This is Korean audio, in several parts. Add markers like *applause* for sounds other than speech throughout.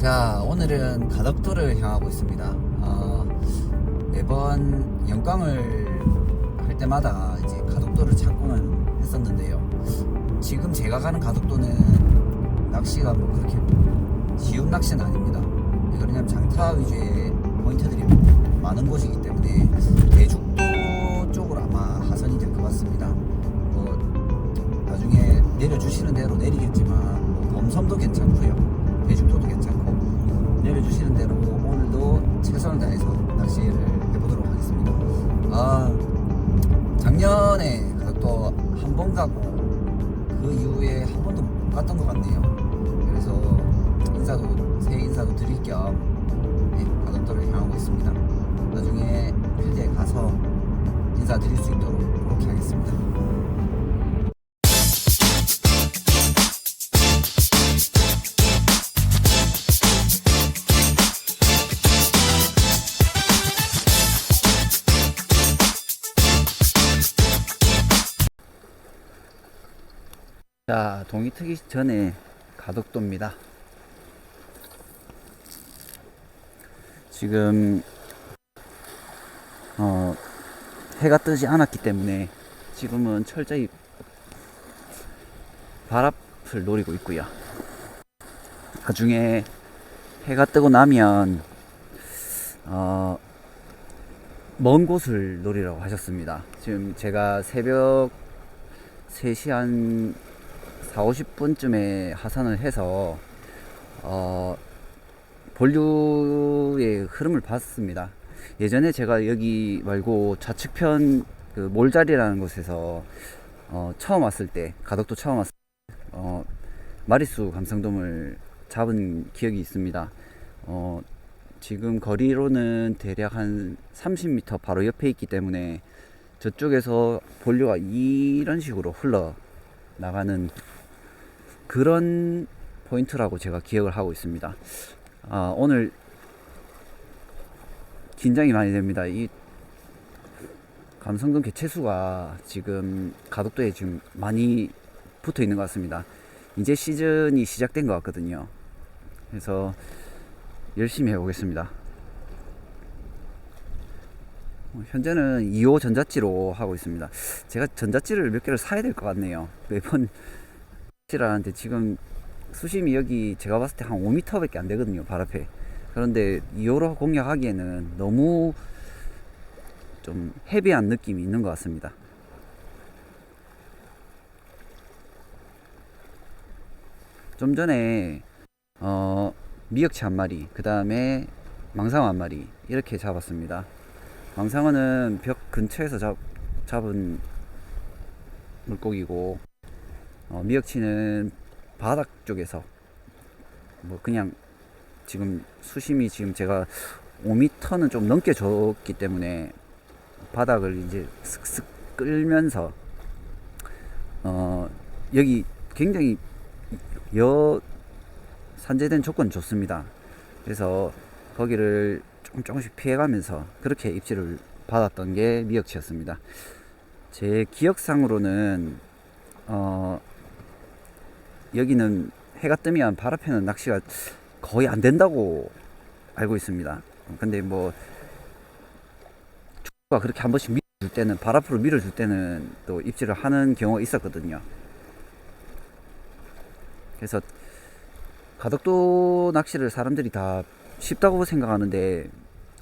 자, 오늘은 가덕도를 향하고 있습니다. 어, 매번 영광을 할 때마다 이제 가덕도를 찾고는 했었는데요. 지금 제가 가는 가덕도는 낚시가 뭐 그렇게 쉬운 낚시는 아닙니다. 왜 그러냐면 장타 위주의 포인트들이 많은 곳이기 때문에 대죽 인사도 새해 인사도 드릴 겸 네, 가덕도를 향하고 있습니다. 나중에 필드에 가서 인사 드릴 수 있도록 그렇게 하겠습니다. 자, 동이 트기 전에 가덕도입니다. 지금 어, 해가 뜨지 않았기 때문에 지금은 철저히 바람을 노리고 있고요. 나중에 해가 뜨고 나면 어, 먼 곳을 노리라고 하셨습니다. 지금 제가 새벽 3시 한 4, 50분쯤에 하산을 해서 어, 본류의 흐름을 봤습니다. 예전에 제가 여기 말고 좌측편 그 몰자리라는 곳에서 어, 처음 왔을 때 가덕도 처음 왔을 때 어, 마리수 감성돔을 잡은 기억이 있습니다. 어, 지금 거리로는 대략 한 30m 바로 옆에 있기 때문에 저쪽에서 본류가 이런 식으로 흘러 나가는 그런 포인트라고 제가 기억을 하고 있습니다. 아, 오늘 긴장이 많이 됩니다. 이 감성돔 개체수가 지금 가덕도에 지금 많이 붙어 있는 것 같습니다. 이제 시즌이 시작된 것 같거든요. 그래서 열심히 해보겠습니다. 어, 현재는 2호 전자찌로 하고 있습니다. 제가 전자찌를 몇 개를 사야 될 것 같네요. 매번 *laughs* 찌라는데 지금 수심이 여기 제가 봤을 때 한 5m밖에 안 되거든요. 발 앞에. 그런데 2호로 공략하기에는 너무 좀 헤비한 느낌이 있는 것 같습니다. 좀 전에 어, 미역치 한 마리, 그 다음에 망상어 한 마리 이렇게 잡았습니다. 망상어는 벽 근처에서 잡, 잡은 물고기고 어, 미역치는 바닥 쪽에서 뭐 그냥 지금 수심이 지금 제가 5m는 좀 넘게 줬기 때문에 바닥을 이제 슥슥 끌면서 어 여기 굉장히 여 산재된 조건 좋습니다. 그래서 거기를 조금 조금씩 피해가면서 그렇게 입질을 받았던 게 미역치였습니다. 제 기억상으로는 어 여기는 해가 뜨면 발 앞에는 낚시가 거의 안 된다고 알고 있습니다. 근데 뭐 축구가 그렇게 한 번씩 밀어줄 때는 발 앞으로 밀어줄 때는 또 입질을 하는 경우가 있었거든요. 그래서 가덕도 낚시를 사람들이 다 쉽다고 생각하는데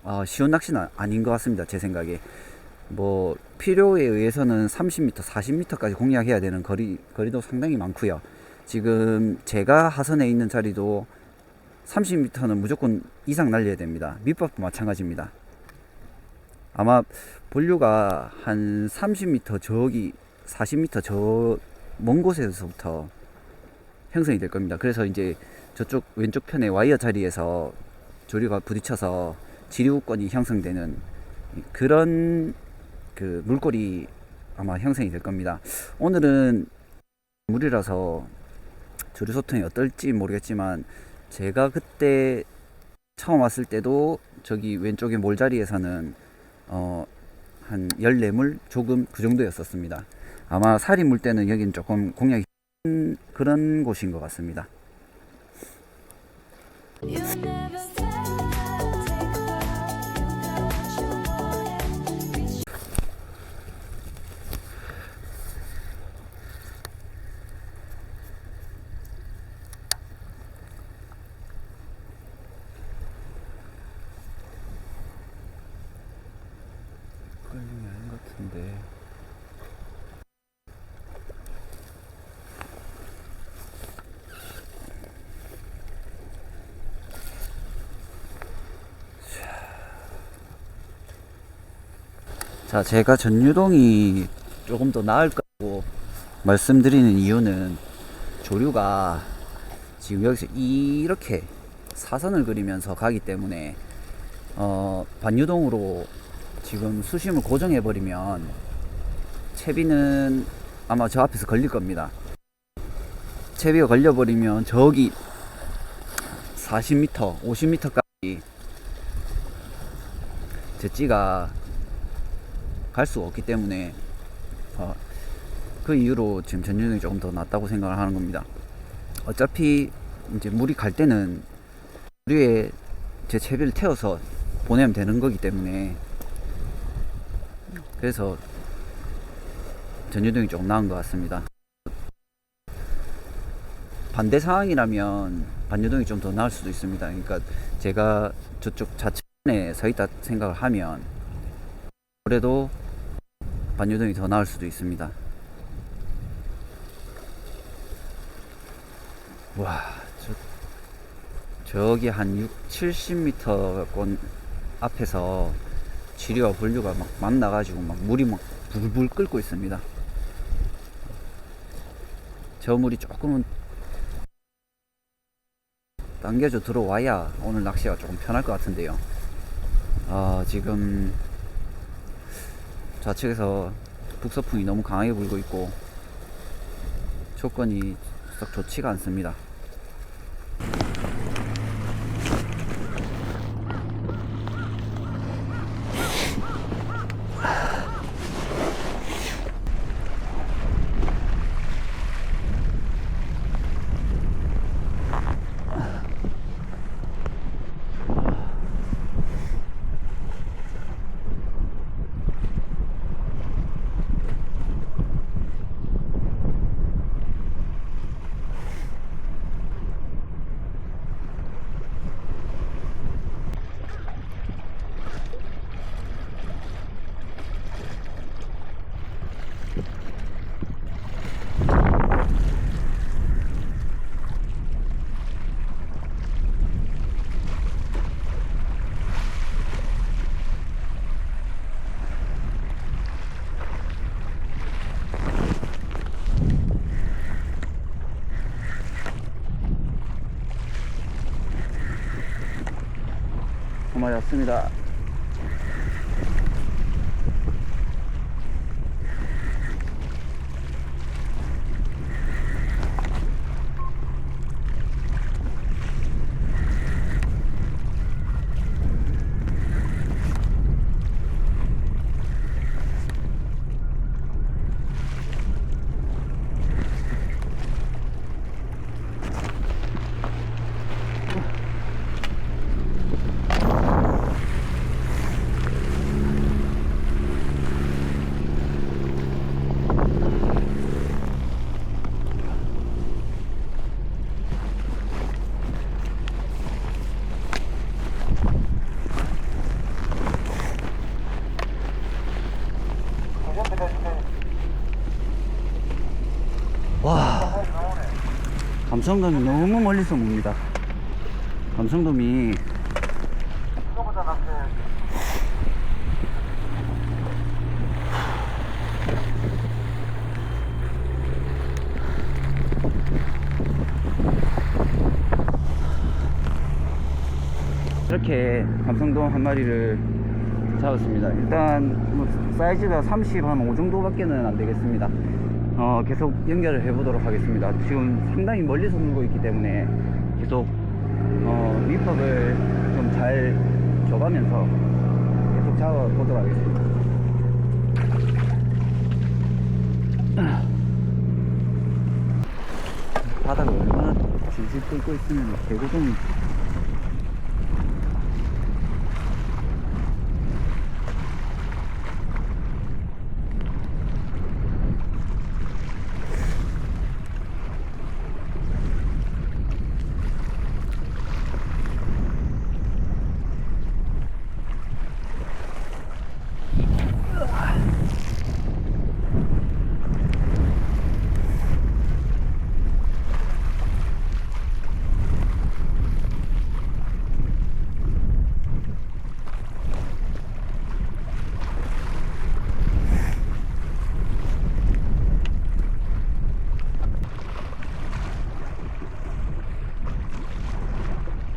아, 쉬운 낚시는 아닌 것 같습니다. 제 생각에 뭐 필요에 의해서는 30m, 40m까지 공략해야 되는 거리 거리도 상당히 많고요. 지금 제가 하선에 있는 자리도 30m는 무조건 이상 날려야 됩니다. 밑밥도 마찬가지입니다. 아마 본류가 한 30m 저기 40m 저 먼 곳에서부터 형성이 될 겁니다. 그래서 이제 저쪽 왼쪽 편에 와이어 자리에서 조류가 부딪혀서 지류권이 형성되는 그런 그 물꼬리 아마 형성이 될 겁니다. 오늘은 물이라서 조류 소통이 어떨지 모르겠지만 제가 그때 처음 왔을 때도 저기 왼쪽에 몰자리에서는 어, 한 14물 조금 그 정도였었습니다. 아마 살이 물 때는 여긴 조금 힘든 그런 곳인 것 같습니다. 같은데. 자, 제가 전유동이 조금 더 나을 거라고 말씀드리는 이유는 조류가 지금 여기서 이렇게 사선을 그리면서 가기 때문에 어, 반유동으로 지금 수심을 고정해 버리면 채비는 아마 저 앞에서 걸릴 겁니다. 채비가 걸려 버리면 저기 40m, 50m까지 제 찌가 갈 수가 없기 때문에 어, 그 이유로 지금 전유동이 조금 더 낫다고 생각을 하는 겁니다. 어차피 이제 물이 갈 때는 우리의 제 채비를 태워서 보내면 되는 거기 때문에 그래서 전유동이 조금 나은 것 같습니다. 반대 상황이라면 반유동이 좀 더 나을 수도 있습니다. 그러니까 제가 저쪽 좌측에 서 있다 생각을 하면 그래도 반유동이 더 나을 수도 있습니다. 와, 저, 저기 한 6, 70m 앞에서 지류와 분류가 막 만나가지고 막 물이 막 불불 끓고 있습니다. 저 물이 조금은 당겨져 들어와야 오늘 낚시가 조금 편할 것 같은데요. 아, 지금 좌측에서 북서풍이 너무 강하게 불고 있고 조건이 썩 좋지가 않습니다. 왔습니다. 감성돔이 너무 멀리서 옵니다. 감성돔이 이렇게 감성돔 한 마리를 잡았습니다. 일단 뭐 사이즈가 30 한 5 정도밖에는 안 되겠습니다. 어, 계속 연결을 해보도록 하겠습니다. 지금 상당히 멀리서 물고 있기 때문에 계속 어, 밑밥을 좀 잘 줘가면서 계속 잡아보도록 하겠습니다. 바닥을 얼마나 질질 끓고 있으면 개고동이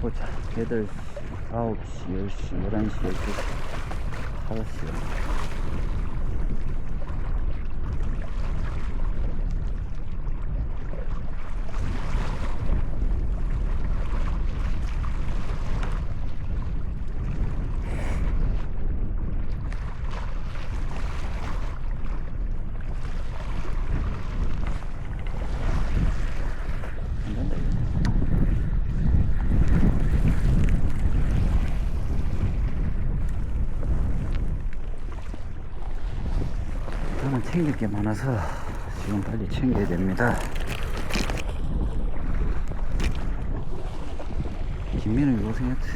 보자. 걔들 9시, 10시, 11시, 12시, 5시. 게 많아서 지금 빨리 챙겨야 됩니다. 김민우 고생했지.